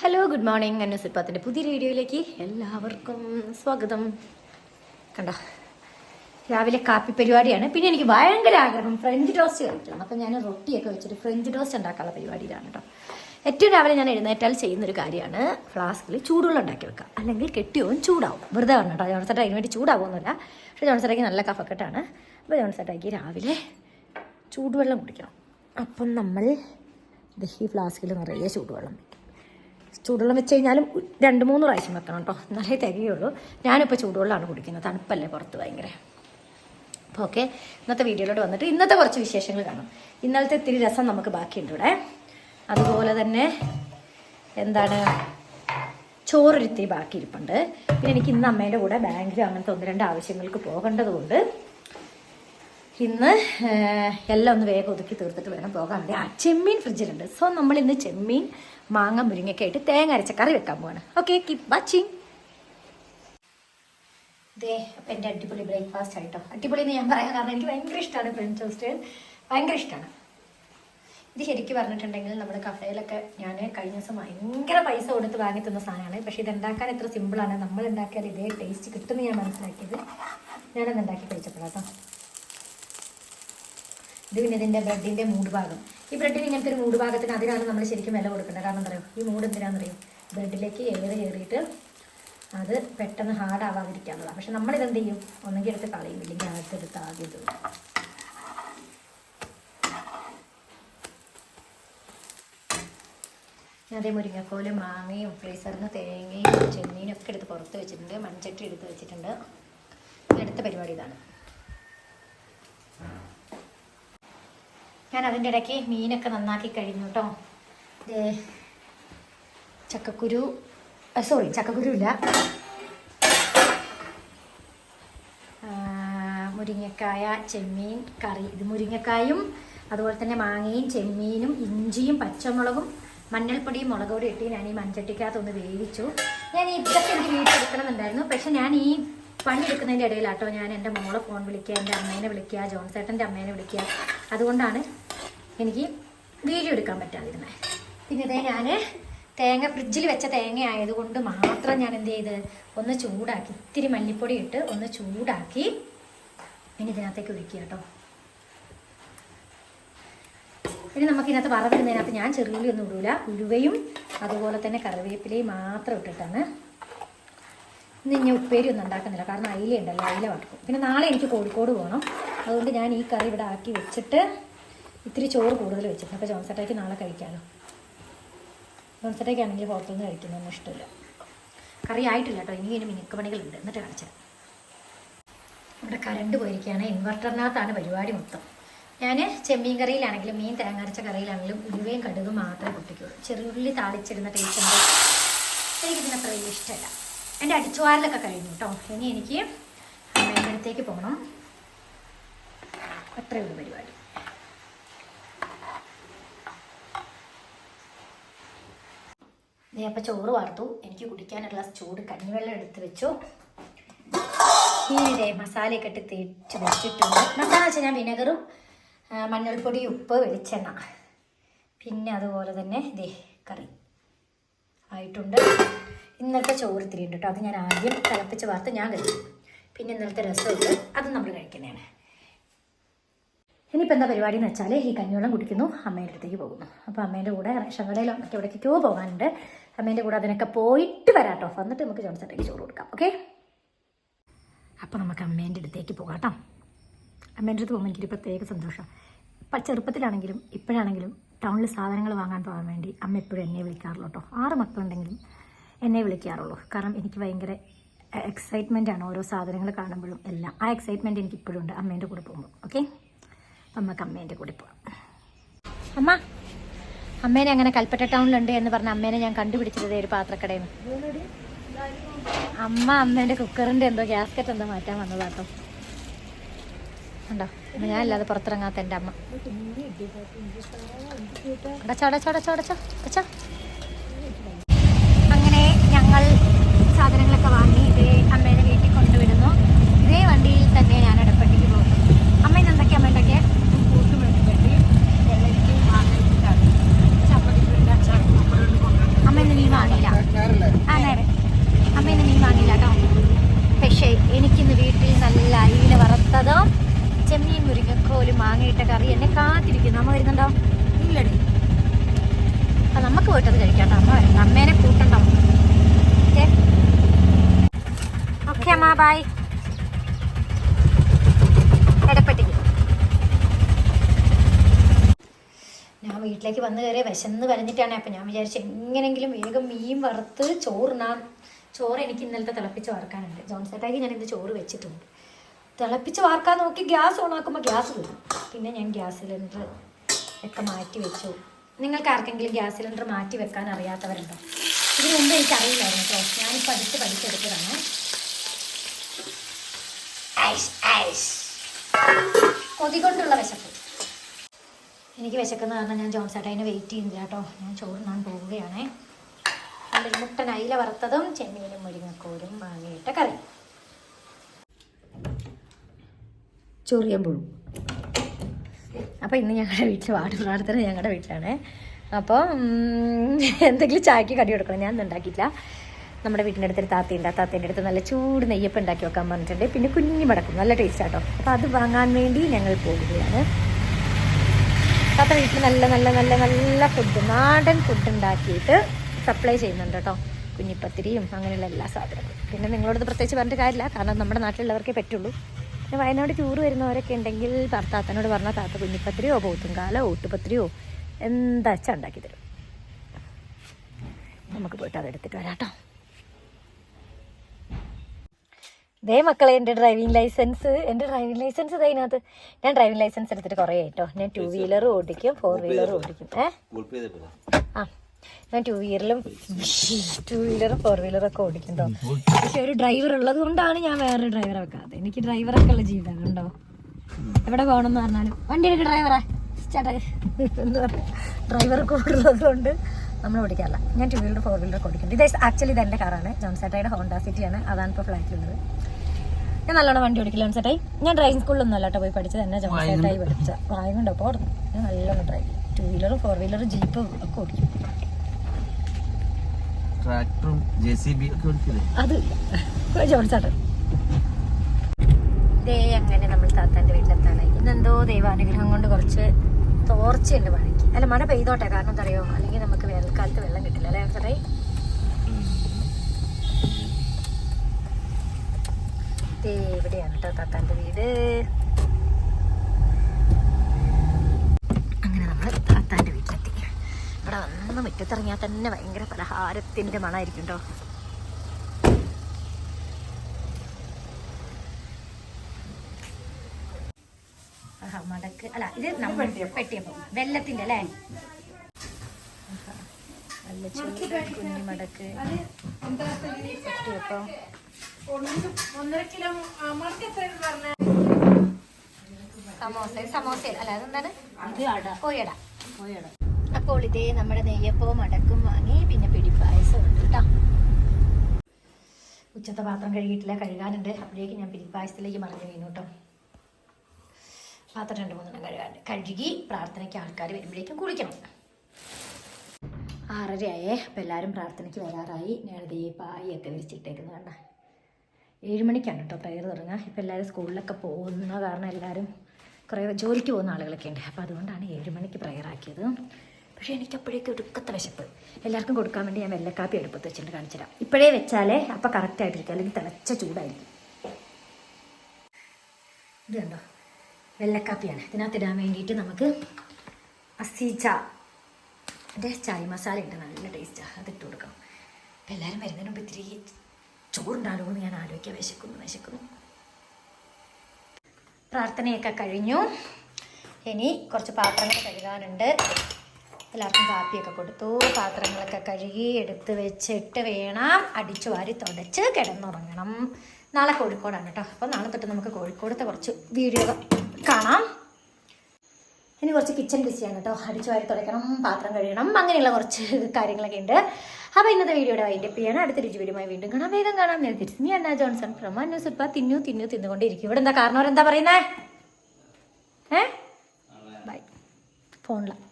Hello good morning അനുസിപ്പത്തിന്റെ പുതിയ വീഡിയോയിലേക്ക് എല്ലാവർക്കും സ്വാഗതം. കണ്ട? രാവിലെ കാപ്പി പരിപാടിയാണ്. പിന്നെ എനിക്ക് ഭയങ്കര ആഗ്രഹം ഫ്രഞ്ച് ടോസ്റ്റ് കഴിക്കണം. അപ്പം ഞാൻ റൊട്ടിയൊക്കെ വെച്ചിട്ട് ഫ്രഞ്ച് ടോസ്റ്റ് ഉണ്ടാക്കാനുള്ള പരിപാടിയിലാണ് കേട്ടോ. ഏറ്റവും രാവിലെ ഞാൻ എഴുന്നേറ്റാൽ ചെയ്യുന്നൊരു കാര്യമാണ് ഫ്ലാസ്കിൽ ചൂടുവെള്ളം ഉണ്ടാക്കി വെക്കുക. അല്ലെങ്കിൽ കെട്ടിയവും ചൂടാവും. വെറുതെ പറഞ്ഞു കേട്ടോ. ജോൺസേട്ട അതിന് വേണ്ടി ചൂടാവുമൊന്നുമില്ല. പക്ഷേ ജോൺസേട്ടയ്ക്ക് നല്ല കഫക്കെട്ടാണ്. അപ്പോൾ ജോൺസേട്ടയ്ക്ക് രാവിലെ ചൂടുവെള്ളം കുടിക്കണം. അപ്പം നമ്മൾ ദഹി ഫ്ലാസ്കിൽ നിറയെ ചൂടുവെള്ളം വയ്ക്കും. ചൂടുവെള്ളം വെച്ച് കഴിഞ്ഞാലും രണ്ട് മൂന്ന് പ്രാവശ്യം വെക്കണം കേട്ടോ. എന്നാലേ തികയുള്ളൂ. ഞാനിപ്പോൾ ചൂടുവെള്ളമാണ് കുടിക്കുന്നത്. തണുപ്പല്ലേ പുറത്ത് ഭയങ്കര. അപ്പോൾ ഓക്കെ. ഇന്നത്തെ വീഡിയോയിലോട്ട് വന്നിട്ട് ഇന്നത്തെ കുറച്ച് വിശേഷങ്ങൾ കാണാം. ഇന്നലത്തെ ഇത്തിരി രസം നമുക്ക് ബാക്കിയുണ്ട് ഇവിടെ. അതുപോലെ തന്നെ എന്താണ്? ചോറൊരിത്തിരി ബാക്കി ഇരിപ്പുണ്ട് പിന്നെ എനിക്ക് ഇന്ന് അമ്മേന്റെ കൂടെ ബാങ്കിൽ അങ്ങനത്തെ ഒന്ന് രണ്ട് ആവശ്യങ്ങൾക്ക് പോകേണ്ടതുകൊണ്ട് ഇന്ന് എല്ലാം ഒന്ന് വേഗം ഒതുക്കി തീർത്തിട്ട് വേണം പോകാൻ. വേണ്ടി ആ ചെമ്മീൻ ഫ്രിഡ്ജിലുണ്ട്. സോ നമ്മൾ ഇന്ന് ചെമ്മീൻ മാങ്ങ മുരിങ്ങയ്ക്ക് ആയിട്ട് തേങ്ങ അരച്ച കറി വെക്കാൻ പോവാണ്. ഓക്കെ കീപ് വാച്ചിങ് ദേ അപ്പം എന്റെ അടിപൊളി ബ്രേക്ക്ഫാസ്റ്റ് ആയിട്ടോ. അടിപൊളി എന്ന് ഞാൻ പറയാൻ കാരണം എനിക്ക് ഭയങ്കര ഇഷ്ടമാണ് ഫ്രഞ്ച് ടോസ്റ്റ് ഭയങ്കര ഇഷ്ടമാണ് ഇത് ശരിക്കും പറഞ്ഞിട്ടുണ്ടെങ്കിൽ നമ്മുടെ കഫേയിലൊക്കെ ഞാൻ കഴിഞ്ഞ ദിവസം ഭയങ്കര പൈസ കൊടുത്ത് വാങ്ങി തന്ന സാധനമാണ്. പക്ഷേ ഇത് ഉണ്ടാക്കാൻ എത്ര സിമ്പിളാണ് നമ്മൾ ഉണ്ടാക്കിയാൽ ഇതേ ടേസ്റ്റ് കിട്ടുമെന്ന് ഞാൻ മനസ്സിലാക്കിയത്. ഞാനത് ഉണ്ടാക്കി കഴിച്ചപ്പോഴാട്ടോ. ഇത് പിന്നെ ഇതിന്റെ ബ്രെഡിന്റെ മൂട് ഭാഗം ഈ ബ്രെഡിന് ഇങ്ങനത്തെ ഒരു മൂട് ഭാഗത്തിന് അതിനാണ് നമ്മൾ ശരിക്കും വില കൊടുക്കേണ്ടത്. കാരണം എന്താ പറയുക ഈ മൂട് എന്തിനാണെന്നറിയും? ബ്രെഡിലേക്ക് എയർ കയറിയിട്ട് അത് പെട്ടെന്ന് ഹാർഡ് ആവാതിരിക്കാനുള്ളതാണ്. പക്ഷെ നമ്മളിത് എന്ത് ചെയ്യും? ഒന്നെങ്കിൽ എടുത്ത് കളയും. ഇല്ലെങ്കിൽ അകത്തെടുത്ത് ആദ്യം. ഞാൻ അതേ മുരിങ്ങക്കോലും മാങ്ങയും ഫ്രീസറിൽ നിന്ന് തേങ്ങയും ചെമ്മീനും ഒക്കെ എടുത്ത് പുറത്ത് വെച്ചിട്ടുണ്ട്. മൺചട്ടി എടുത്ത് വെച്ചിട്ടുണ്ട്. അടുത്ത പരിപാടി ഇതാണ്. ഞാൻ അതിന്റെ ഇടയ്ക്ക് മീനൊക്കെ നന്നാക്കി കഴിഞ്ഞു കേട്ടോ ചക്കക്കുരു സോറി ചക്കക്കുരു ഇല്ല മുരിങ്ങക്കായ ചെമ്മീൻ കറി. ഇത് മുരിങ്ങക്കായും അതുപോലെ തന്നെ മാങ്ങയും ചെമ്മീനും ഇഞ്ചിയും പച്ചമുളകും മഞ്ഞൾപ്പൊടിയും മുളക് ഇട്ട് ഞാൻ ഈ മൺചട്ടിക്കകത്തൊന്ന് വേവിച്ചു. ഞാൻ ഇതൊക്കെ എനിക്ക് വീട്ടിലെടുക്കണമെന്നുണ്ടായിരുന്നു പക്ഷെ ഞാൻ ഈ പണിയെടുക്കുന്നതിന്റെ ഇടയിലാട്ടോ ഞാൻ എന്റെ മോളെ ഫോൺ വിളിക്കുക എന്റെ അമ്മേനെ വിളിക്കുക ജോൺസേട്ടന്റെ അമ്മേനെ വിളിക്കുക. അതുകൊണ്ടാണ് എനിക്ക് വീഡിയോ എടുക്കാൻ പറ്റാതിരുന്നത് പിന്നെ ഇതേ ഞാൻ തേങ്ങ ഫ്രിഡ്ജിൽ വെച്ച തേങ്ങ ആയതുകൊണ്ട് മാത്രം ഞാൻ എന്ത് ചെയ്ത് ഒന്ന് ചൂടാക്കി ഇത്തിരി മല്ലിപ്പൊടി ഇട്ട് ഒന്ന് ചൂടാക്കി ഇനി ഇതിനകത്തേക്ക് ഒഴിക്കുക കേട്ടോ ഇനി നമുക്ക് ഇതിനകത്ത് വറവിടുന്നതിനകത്ത് ഞാൻ ചെറുള്ളി ഒന്നും ഇടൂല. ഉലുവയും അതുപോലെ തന്നെ കറിവേപ്പിലയും മാത്രം ഇട്ടിട്ടാണ് ഇന്ന് ഞാൻ ഉപ്പേരി ഒന്നും ഉണ്ടാക്കുന്നില്ല. കാരണം അയില ഉണ്ടല്ലോ അയില വറക്കും. പിന്നെ നാളെ എനിക്ക് കോഴിക്കോട് പോകണം അതുകൊണ്ട് ഞാൻ ഈ കറി ഇവിടെ ആക്കി വെച്ചിട്ട് ഇത്തിരി ചോറ് കൂടുതൽ വെച്ചിരുന്നു അപ്പോൾ ജോൺസട്ടയ്ക്ക് നാളെ കഴിക്കാമല്ലോ ജോൺസട്ടയ്ക്കാണെങ്കിൽ ഹോട്ടലിൽ നിന്ന് കഴിക്കുന്നതൊന്നും ഇഷ്ടമില്ല. കറി ആയിട്ടില്ല കേട്ടോ. ഇനി ഇനി മിനുക്ക് പണികളുണ്ട്. എന്നിട്ട് കാണിച്ചത് ഇവിടെ കറണ്ട് പോയിരിക്കുകയാണ്. ഇൻവെർട്ടറിനകത്താണ് പരിപാടി മൊത്തം. ഞാൻ ചെമ്മീൻ കറിയിലാണെങ്കിലും മീൻ തേങ്ങ കറിയിലാണെങ്കിലും ഉരുവേം കടുകും മാത്രമേ പൊട്ടിക്കുള്ളൂ. ചെറുള്ളി താളിച്ചിരുന്ന ടേസ്റ്റ് ഉണ്ട്. എനിക്കിതിന് ഇഷ്ടമല്ല. എന്റെ അടിച്ചുവാരലൊക്കെ കഴിഞ്ഞു കേട്ടോ. ഇനി എനിക്ക് അമ്മേന്റെ അടുത്തേക്ക് പോകണം. അത്രയുള്ളൂ പരിപാടി. അപ്പം ചോറ് വാർത്തു. എനിക്ക് ഗ്ലാസ് ചൂട് കഞ്ഞിവെള്ളം എടുത്ത് വെച്ചു. ഇനി മസാലയൊക്കെ ഇട്ട് തേച്ച് വെച്ചിട്ടുണ്ട്. മസാല വെച്ചാൽ ഞാൻ വിനെഗറും മഞ്ഞൾപ്പൊടി ഉപ്പ് വെളിച്ചെണ്ണ. പിന്നെ അതുപോലെ തന്നെ ഇതേ കറി ആയിട്ടുണ്ട്. ഇന്നത്തെ ചോറ് ഇത്തിരി ഉണ്ട് കേട്ടോ അത് ഞാൻ ആദ്യം തിളപ്പിച്ച് വാർത്ത് ഞാൻ കഴിച്ചു. പിന്നെ ഇന്നലത്തെ രസമുണ്ട്. അതും നമ്മൾ കഴിക്കുന്നതാണ്. ഇനിയിപ്പോൾ എന്താ പരിപാടി എന്ന് വെച്ചാൽ ഈ കഞ്ഞിവെള്ളം കുടിക്കുന്നു. അമ്മേന്റെ അടുത്തേക്ക് പോകുന്നു. അപ്പോൾ അമ്മേന്റെ കൂടെ റേഷൻ കടയിലോ മറ്റെവിടേക്കോ പോകാനുണ്ട്. അമ്മേന്റെ കൂടെ അതിനൊക്കെ പോയിട്ട് വരാട്ടോ. വന്നിട്ട് നമുക്ക് ജോൺസട്ടേക്ക് ചോറ് കൊടുക്കാം ഓക്കെ? അപ്പോൾ നമുക്ക് അമ്മേന്റെ അടുത്തേക്ക് പോകാം കേട്ടോ അമ്മേന്റെ അടുത്ത് പോകുമ്പോൾ എനിക്കൊരു പ്രത്യേക സന്തോഷം. ഇപ്പം ചെറുപ്പത്തിലാണെങ്കിലും ഇപ്പോഴാണെങ്കിലും ടൗണിൽ സാധനങ്ങൾ വാങ്ങാൻ പോകാൻ വേണ്ടി അമ്മ എപ്പോഴും എന്നെ വിളിക്കാറുള്ളൂ കേട്ടോ ആറ് മക്കളുണ്ടെങ്കിലും എന്നെ വിളിക്കാറുള്ളൂ. കാരണം എനിക്ക് ഭയങ്കര എക്സൈറ്റ്മെന്റ് ആണ് ഓരോ സാധനങ്ങൾ കാണുമ്പോഴും എല്ലാം. ആ എക്സൈറ്റ്മെന്റ് എനിക്ക് ഇപ്പോഴും ഉണ്ട് അമ്മേന്റെ കൂടെ പോകുമ്പോൾ ഓക്കെ? നമുക്ക് അമ്മേന്റെ കൂടെ പോകാം. അമ്മ അമ്മേനെ അങ്ങനെ കൽപ്പറ്റ ടൗണിലുണ്ട് എന്ന് പറഞ്ഞ അമ്മേനെ ഞാൻ കണ്ടുപിടിച്ചത് ഒരു പാത്രക്കടയിൽ നിന്ന് അമ്മ അമ്മേന്റെ കുക്കറിന്റെ എന്തോ ഗ്യാസ്കറ്റ് എന്തോ മാറ്റാൻ വന്നതാട്ടോ ഉണ്ടോ? ഞാൻ അല്ലാതെ പുറത്തിറങ്ങാത്ത എന്റെ അമ്മ. അടച്ചോ അടച്ചോ അടച്ചോ അടച്ചോ അടച്ചോ. അങ്ങനെ ഞങ്ങൾ സാധനങ്ങളൊക്കെ വാങ്ങി ഇതേ അമ്മേനെ വീട്ടിൽ കൊണ്ടുവിടുന്നു. ഇതേ വണ്ടിയിൽ തന്നെ ഞാൻ ഇടപ്പള്ളിക്ക് പോകുന്നു അമ്മ ഇന്ന് എന്തൊക്കെയാ അമ്മ എന്തൊക്കെയാ അമ്മ ഇന്ന് മീൻ വാങ്ങിയില്ല ആ നേരെ അമ്മ ഇന്ന് മീൻ വാങ്ങിയില്ല കേട്ടോ പക്ഷേ എനിക്കിന്ന് വീട്ടിൽ നല്ല അയില വറുത്തതും ചെമ്മീൻ മുരിങ്ങക്കോൽ മാങ്ങയിട്ട കറി എന്നെ കാത്തിരിക്കുന്നു. അമ്മ വരുന്നുണ്ടോ? ഇല്ലടി. അപ്പൊ നമുക്ക് പോയിട്ടത് കഴിക്കാം കേട്ടോ അമ്മ വരണം അമ്മേനെ കൂട്ടണ്ട? ഓക്കെ. ഓക്കെ അമ്മ. ബായ് എടപ്പട്ടിക്ക്. ഞാൻ വീട്ടിലേക്ക് വന്നു കയറിയ വിശന്ന് വരഞ്ഞിട്ടാണ് അപ്പം ഞാൻ വിചാരിച്ചു എങ്ങനെങ്കിലും വേഗം മീൻ വറുത്ത് ചോറിനാൻ ചോറ് എനിക്ക് ഇന്നലത്തെ തിളപ്പിച്ച് വറക്കാനുണ്ട്. ജോൺസേട്ടാക്കി ഞാൻ ഇന്ന് ചോറ് വെച്ചിട്ടുണ്ട്. തിളപ്പിച്ച് വാർക്കാൻ നോക്കി ഗ്യാസ് ഓൺ ആക്കുമ്പോൾ ഗ്യാസ് വരും. പിന്നെ ഞാൻ ഗ്യാസ് സിലിണ്ടർ ഒക്കെ മാറ്റി വെച്ചു. നിങ്ങൾക്ക് ആർക്കെങ്കിലും ഗ്യാസ് സിലിണ്ടർ മാറ്റി വെക്കാൻ അറിയാത്തവരുണ്ടോ? ഇതിനു മുമ്പ് എനിക്ക് അറിയില്ലായിരുന്നു കേട്ടോ. ഞാനിപ്പോൾ അടുത്ത് പഠിച്ചെടുത്തതാണ്. കൊതി കൊണ്ടുള്ള വിശപ്പ്. എനിക്ക് വിശക്കുന്ന കാരണം ഞാൻ ജോൺസേട്ടനെ വെയിറ്റ് ചെയ്യുന്നില്ല കേട്ടോ. ഞാൻ ചോറിനാൻ പോവുകയാണേ. അതിൽ മുട്ടൻ അയില വറുത്തതും ചെമ്മീനും മുരിങ്ങക്കോലും വാങ്ങിയിട്ട കറി. ചൊറിയമ്പുഴും. അപ്പോൾ ഇന്ന് ഞങ്ങളുടെ വീട്ടിൽ വാട്ടർ പ്രാർത്ഥന ഞങ്ങളുടെ വീട്ടിലാണ്. അപ്പോൾ എന്തെങ്കിലും ചായക്ക് കടി കൊടുക്കണം. ഞാൻ ഉണ്ടാക്കിയിട്ടില്ല. നമ്മുടെ വീട്ടിന്റെ അടുത്തൊരു താത്തയുണ്ട്. ആ താത്തേന്റെ അടുത്ത് നല്ല ചൂട് നെയ്യപ്പം ഉണ്ടാക്കി വെക്കാൻ പറഞ്ഞിട്ടുണ്ട്. പിന്നെ കുഞ്ഞു മടക്കും നല്ല ടേസ്റ്റ് ആട്ടോ. അപ്പോൾ അത് വാങ്ങാൻ വേണ്ടി ഞങ്ങൾ പോകുകയാണ് താത്ത വീട്ടിൽ നല്ല നല്ല നല്ല നല്ല ഫുഡ് നാടൻ ഫുഡ് ഉണ്ടാക്കിയിട്ട് സപ്ലൈ ചെയ്യുന്നുണ്ട് കേട്ടോ കുഞ്ഞിപ്പത്തിരിയും അങ്ങനെയുള്ള എല്ലാ സാധനങ്ങളും. പിന്നെ നിങ്ങളോട് പ്രത്യേകിച്ച് പറഞ്ഞിട്ട് കാര്യമില്ല. കാരണം നമ്മുടെ നാട്ടിലുള്ളവർക്കേ പറ്റുള്ളൂ. പിന്നെ വയനാട് ടൂർ വരുന്നവരൊക്കെ ഉണ്ടെങ്കിൽ താത്തനോട് പറഞ്ഞാൽ താത്ത കുഞ്ഞിപ്പത്രിയോ പോത്തുംകാലോ ഓട്ടുപത്രിയോ എന്താ വെച്ചാൽ ഉണ്ടാക്കി തരും? നമുക്ക് പോയിട്ട് അതെടുത്തിട്ട് വരാം കേട്ടോ. ദേ മക്കളെ എന്റെ ഡ്രൈവിംഗ് ലൈസൻസ് എന്റെ ഡ്രൈവിംഗ് ലൈസൻസ് ഇതിനകത്ത്. ഞാൻ ഡ്രൈവിംഗ് ലൈസൻസ് എടുത്തിട്ട് കുറേ ആയിട്ടോ ഞാൻ ടു വീലർ ഓടിക്കും ഫോർ വീലർ ഓടിക്കും. ഏ? ആ. ഞാൻ ടു വീലറിലും ടു വീലറും ഫോർ വീലറും ഒക്കെ ഓടിക്കണ്ടോ പക്ഷെ ഒരു ഡ്രൈവർ ഉള്ളത് കൊണ്ടാണ് ഞാൻ വേറൊരു ഡ്രൈവറെ വെക്കാതെ എനിക്ക് ഡ്രൈവറൊക്കെ ഉള്ള ജീവിതം ഉണ്ടോ? എവിടെ പോകണം എന്ന് പറഞ്ഞാലും വണ്ടി എടുക്ക് ഡ്രൈവറെ ചേട്ടാ എന്ന് പറഞ്ഞാൽ ഡ്രൈവർ കൂടുള്ളത് കൊണ്ട് നമ്മൾ ഓടിക്കാറില്ല. ഞാൻ ടു വീലറും ഫോർ വീലറും ഓടിക്കുന്നുണ്ട് ഇത് ആക്ച്വലി ഇത് എന്റെ കാറാണ് ജോൺസേട്ടയുടെ ഹോണ്ട സിറ്റിയാണ് അതാണ് ഇപ്പോൾ ഫ്ലാറ്റിലുള്ളത്. ഞാൻ നല്ലോണം വണ്ടി ഓടിക്കില്ല ജോൺസേട്ടായി? ഞാൻ ഡ്രൈവിംഗ് സ്കൂളിലൊന്നും അല്ലാട്ടോ പോയി പഠിച്ചത്. എന്നെ ജോൺസേട്ടായി പഠിച്ച പ്രായം കൊണ്ട് അപ്പോൾ ഞാൻ നല്ലോണം ഡ്രൈവ് ടു വീലറും ഫോർ വീലറും ജീപ്പും ഒക്കെ ഓടിക്കും. ട്രാക്ടറും ജെ സി ബി ഒക്കെ ദേ അങ്ങനെ നമ്മൾ താത്താന്റെ വീട്ടിലെത്താണ്. ഇന്നെന്തോ ദൈവാനുഗ്രഹം കൊണ്ട് കുറച്ച് തോർച്ചയുണ്ട് മഴയ്ക്ക് അല്ല മഴ പെയ്തോട്ടെ കാരണം എന്താ അറിയോ അല്ലെങ്കിൽ നമുക്ക് വേനൽക്കാലത്ത് വെള്ളം കിട്ടില്ല അല്ലേ സാറേ ദേ ഇവിടെയാണ് കേട്ടോ താത്താന്റെ വീട് അങ്ങനെ നമ്മൾ താത്താന്റെ വീട്ടിലെത്തി വന്ന് മുറ്റത്തിറങ്ങിയാൽ തന്നെ ഭയങ്കര പലഹാരത്തിന്റെ മണമായിരിക്കും കേട്ടോ മടക്ക്. അല്ല ഇത് നമ്മൾ പെട്ടിയപ്പം. വെല്ലത്തിന്റെ അല്ലേ? നല്ല കുഞ്ഞു മടക്ക്. പെട്ടിയപ്പം. സമോസ സമോസ അല്ല അതെന്താണ്? കോയട അപ്പോൾ ഇതേ നമ്മുടെ നെയ്യപ്പവും അടക്കും വാങ്ങി പിന്നെ പിടിപ്പായസം ഉണ്ട് കേട്ടോ. ഉച്ചത്തെ പാത്രം കഴുകിയിട്ടില്ല കഴുകാനുണ്ട്. അപ്പോഴേക്ക് ഞാൻ പിടിപ്പായസത്തിലേക്ക് മറിഞ്ഞു വീണു കേട്ടോ. പാത്രം രണ്ട് മൂന്നെണ്ണം കഴുകാണ്ട് കഴുകി പ്രാർത്ഥനയ്ക്ക് ആൾക്കാർ വരുമ്പോഴേക്കും കുളിക്കണം. ആറരയായേ അപ്പം എല്ലാവരും പ്രാർത്ഥനയ്ക്ക് വരാറായി. ഞാനിതേ പായൊക്കെ വിരിച്ചിട്ടേക്കുന്നത് കണ്ട. ഏഴ് മണിക്കാണ് കേട്ടോ പ്രയർ തുടങ്ങുക. ഇപ്പം എല്ലാവരും സ്കൂളിലൊക്കെ പോകുന്ന കാരണം എല്ലാവരും കുറേ ജോലിക്ക് പോകുന്ന ആളുകളൊക്കെ ഉണ്ട്. അപ്പോൾ അതുകൊണ്ടാണ് ഏഴ് മണിക്ക് പ്രയർ പക്ഷേ എനിക്ക് അപ്പോഴേക്കും ഒടുക്കത്തെ വിശപ്പ്. എല്ലാവർക്കും കൊടുക്കാൻ വേണ്ടി ഞാൻ വെള്ളക്കാപ്പി എടുപ്പത്ത് വെച്ചിട്ട് കാണിച്ചു തരാം ഇപ്പോഴേ വെച്ചാലേ അപ്പോൾ കറക്റ്റായിട്ടിരിക്കും അല്ലെങ്കിൽ തിളച്ച ചൂടായിരിക്കും. ഇത് കണ്ടോ? വെള്ളക്കാപ്പിയാണ് ഇതിനകത്ത് ഇടാൻ വേണ്ടിയിട്ട് നമുക്ക് അസീച്ച എന്റെ ചായ മസാല ഉണ്ട്. നല്ല ടേസ്റ്റാണ് അത് ഇട്ട് കൊടുക്കാം അപ്പം എല്ലാവരും വരുന്നതിന് മുമ്പ് ഇത്തിരി ചോറുണ്ടാലോ എന്ന് ഞാൻ ആലോചിക്കാൻ വിശക്കുന്നു വിശക്കുന്നു. പ്രാർത്ഥനയൊക്കെ കഴിഞ്ഞു. ഇനി കുറച്ച് പാത്രങ്ങൾ കഴുകാനുണ്ട്. എല്ലാവർക്കും കാപ്പിയൊക്കെ കൊടുത്തു. പാത്രങ്ങളൊക്കെ കഴുകി എടുത്ത് വെച്ചിട്ട് വേണം അടിച്ചു വാരി തുടച്ച് കിടന്നുറങ്ങണം. നാളെ കോഴിക്കോടാണ് കേട്ടോ. അപ്പോൾ നാളെ തൊട്ട് നമുക്ക് കോഴിക്കോടത്തെ കുറച്ച് വീഡിയോ കാണാം. ഇനി കുറച്ച് കിച്ചൺ ബിസിയാണ് കേട്ടോ. അടിച്ചു വാരി തുടയ്ക്കണം പാത്രം കഴുകണം അങ്ങനെയുള്ള കുറച്ച് കാര്യങ്ങളൊക്കെ ഉണ്ട്. അപ്പോൾ ഇന്നത്തെ വീഡിയോയുടെ വൈൻഡപ്പ് ചെയ്യണം. അടുത്ത രുചി വീഡിയോമായി വീണ്ടും കാണാം. വേഗം കാണാം. ഞാൻ തിരിച്ച് നീ അണ്ണ ജോൺസൺ ഫ്രമ ന്യൂസ് ഇപ്പം തിന്നു തിന്നു തിന്നുകൊണ്ടിരിക്കും. ഇവിടെ എന്താ കാരണം എന്താ പറയുന്നേ? ഏ? ബൈ. ഫോണിലാണ്